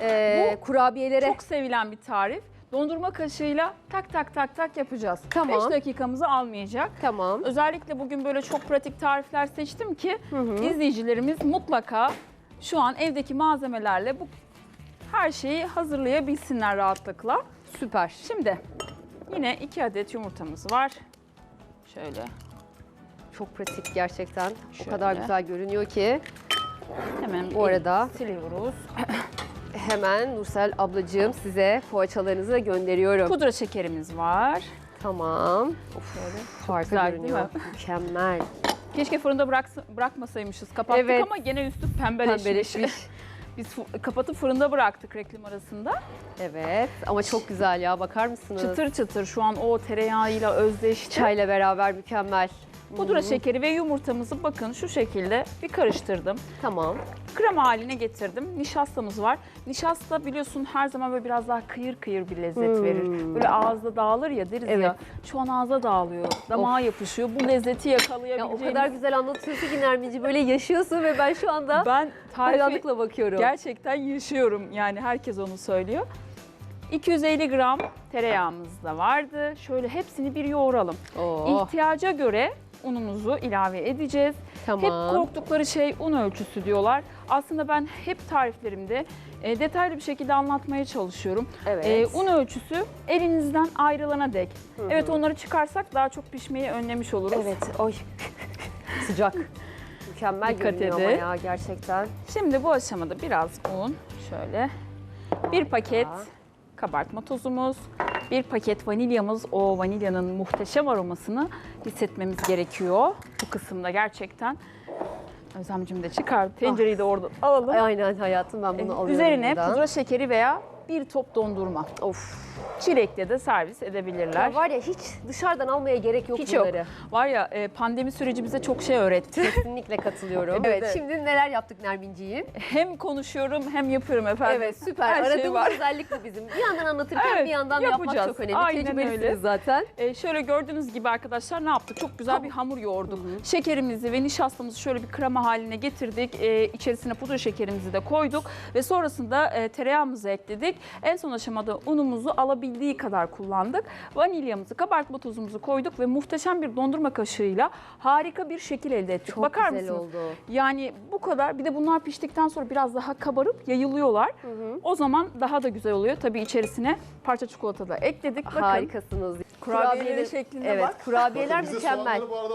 e, kurabiyelere. Çok sevilen bir tarif. Dondurma kaşığıyla tak tak tak tak yapacağız. Tamam. 5 dakikamızı almayacak. Tamam. Özellikle bugün böyle çok pratik tarifler seçtim ki izleyicilerimiz mutlaka şu an evdeki malzemelerle bu her şeyi hazırlayabilsinler rahatlıkla. Süper. Şimdi yine 2 adet yumurtamız var. Şöyle Çok pratik gerçekten. O Şöyle. kadar güzel görünüyor ki. hemen Bu arada- siliyoruz. Hemen Nursel ablacığım size poğaçalarınızı da gönderiyorum. Pudra şekerimiz var. Tamam. Şöyle. Harika güzel, görünüyor. Mükemmel. Keşke fırında bıraksa- bırakmasaymışız. Kapattık Evet. ama gene üstü pembeleşmiş. Pembeleşmiş. Biz fu- kapatıp fırında bıraktık reklam arasında. Evet ama çok güzel ya bakar mısınız? Çıtır çıtır şu an o tereyağıyla özdeşti. Çayla beraber mükemmel. Pudra şekeri ve yumurtamızı bakın şu şekilde bir karıştırdım. Tamam. Krema haline getirdim. Nişastamız var. Nişasta biliyorsun her zaman böyle biraz daha kıyır kıyır bir lezzet Hmm. verir. Böyle ağızda dağılır ya deriz Evet. ya. Şu an ağza dağılıyor. Damağa yapışıyor. Bu lezzeti Ya yakalayabileceğiniz. o kadar güzel anlatıyorsun ki Nerminci böyle yaşıyorsun ve ben şu anda ben tarifi hayranlıkla bakıyorum. gerçekten yaşıyorum. Yani herkes onu söylüyor. 250 gram tereyağımız da vardı. Şöyle hepsini bir yoğuralım. Oo, İhtiyaca göre unumuzu ilave edeceğiz. tamam. Hep korktukları şey un ölçüsü diyorlar. Aslında ben hep tariflerimde e, detaylı bir şekilde anlatmaya çalışıyorum. evet. E, un ölçüsü elinizden ayrılana dek. Hı hı. Evet onları çıkarsak daha çok pişmeyi önlemiş oluruz. Evet. Oy. Sıcak. Mükemmel Dikkat görünüyor edin. ama ya gerçekten. Şimdi bu aşamada biraz un şöyle bir paket Harika. Kabartma tozumuz, bir paket vanilyamız o vanilyanın muhteşem aromasını hissetmemiz gerekiyor. Bu kısımda gerçekten Özlemcim de çıkar. Tencereyi de orada alalım. Ay, Aynen hayatım ben bunu Ee, alıyorum Üzerine buradan. pudra şekeri veya bir top dondurma. Of. Çilekle de servis edebilirler. Ya var ya hiç dışarıdan almaya gerek yok Hiç yok. bunları. Var ya e, pandemi süreci bize çok şey öğretti. Kesinlikle katılıyorum. Evet, evet, şimdi neler yaptık Nerminciğim? hem konuşuyorum hem yapıyorum efendim. Evet süper. Her şey Aradığımız var. özellik bu bizim. Bir yandan anlatırken Evet, bir yandan yapmak yapacağız. çok önemli. Aynen Tecrübelisiniz öyle. zaten. E, şöyle gördüğünüz gibi arkadaşlar ne yaptık? Çok güzel bir hamur yoğurduk. Şekerimizi ve nişastamızı şöyle bir krema haline getirdik. E, içerisine pudra şekerimizi de koyduk ve sonrasında e, tereyağımızı ekledik. En son aşamada unumuzu alabildiği kadar kullandık. Vanilyamızı, kabartma tozumuzu koyduk ve muhteşem bir dondurma kaşığıyla harika bir şekil elde ettik. Çok Bakar güzel mısınız? oldu. Yani bu kadar. Bir de bunlar piştikten sonra biraz daha kabarıp yayılıyorlar. O zaman daha da güzel oluyor. Tabii içerisine parça çikolata da ekledik. Bakın Harikasınız. kurabiyeleri Kurabiyeler- şeklinde Evet, bak. kurabiyeler Bize mükemmel. soğanları bu arada